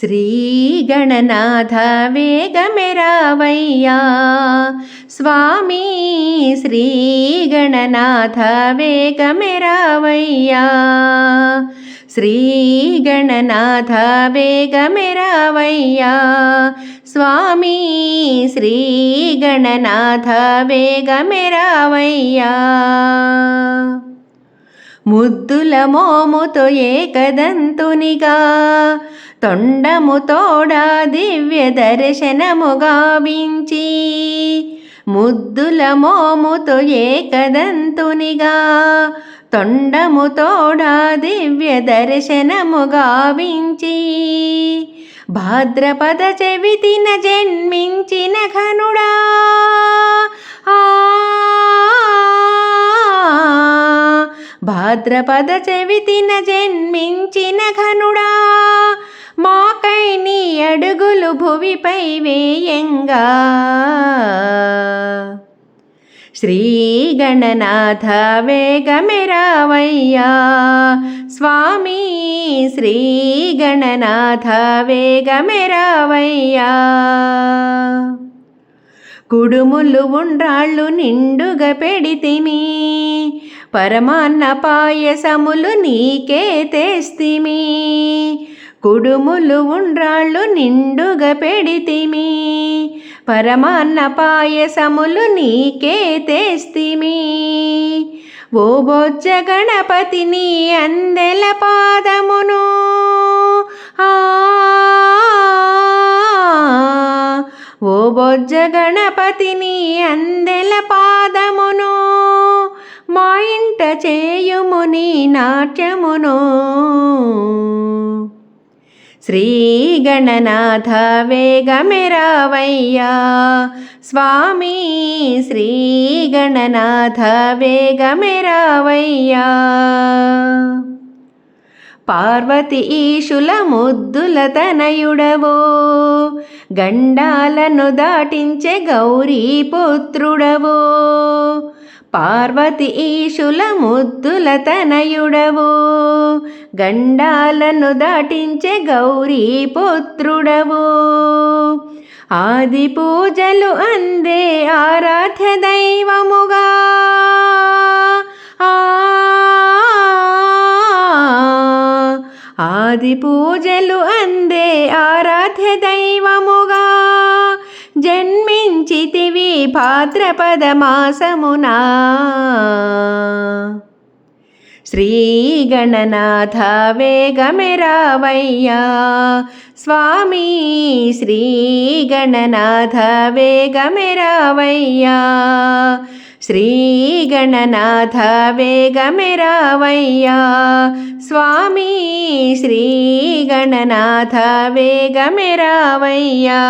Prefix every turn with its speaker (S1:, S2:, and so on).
S1: श्रीगणनाथ वेगमेरावय्या स्वामी श्रीगणनाथ वेगमेरावय्या श्रीगणनाथ वेगमेरावय्या स्वामी श्रीगणनाथ वेगमेरावय्या ముద్దుల మోముతో ఏకదంతునిగా తొండము తోడా దివ్య దర్శనముగావించి ముద్దుల మోముతో ఏకదంతునిగా తొండము తోడా దివ్య దర్శనముగావించి భాద్రపద చెవితిన జన్మించిన ఘనుడా భాద్రపద చెవితిన జన్మించిన ఘనుడా. మాకై నీ అడుగులు భువిపై వేయంగా. శ్రీగణనాథ వేగమెరావయ్యా స్వామి శ్రీగణనాథ వేగమెరావయ్యా కుడుములు ఉండ్రాళ్ళు నిండుగా పెడితిమి. పరమాన్న పాయసములు నీకే తెస్తిమి. కుడుములు ఉండ్రాళ్ళు నిండుగా పెడితిమి. పరమాన్న పాయసములు నీకే తెస్తిమి. ఓ బొజ్జ గణపతిని అందెల పాదమును. ఆ ఓ బొజ్జ గణపతిని అందెల పాదమును. మా చేయుము నీ నాట్యమును? శ్రీగణనాథ వేగమెరావయ్యా. స్వామి శ్రీగణనాథ వేగమెరావయ్యా. పార్వతి ఈశుల ముద్దుల తనయుడవో? గండాలను దాటించే గౌరీ పుత్రుడవో పార్వతి ఈశుల ముద్దుల తనయుడవు గండాలను దాటించే గౌరీ పుత్రుడవు. ఆది పూజలు అందే ఆరాధ్య దైవముగా. ఆది పూజలు అందే ఆరాధ్య దైవముగా. జన్మించితే భాద్రపద మాసమునా శ్రీగణనాథ వేగమెరావయ్యా స్వామి శ్రీగణనాథ వేగమెరావయ్యా శ్రీగణనాథ వేగమెరావయ్యా స్వామి శ్రీగణనాథ వేగమెరావయ్యా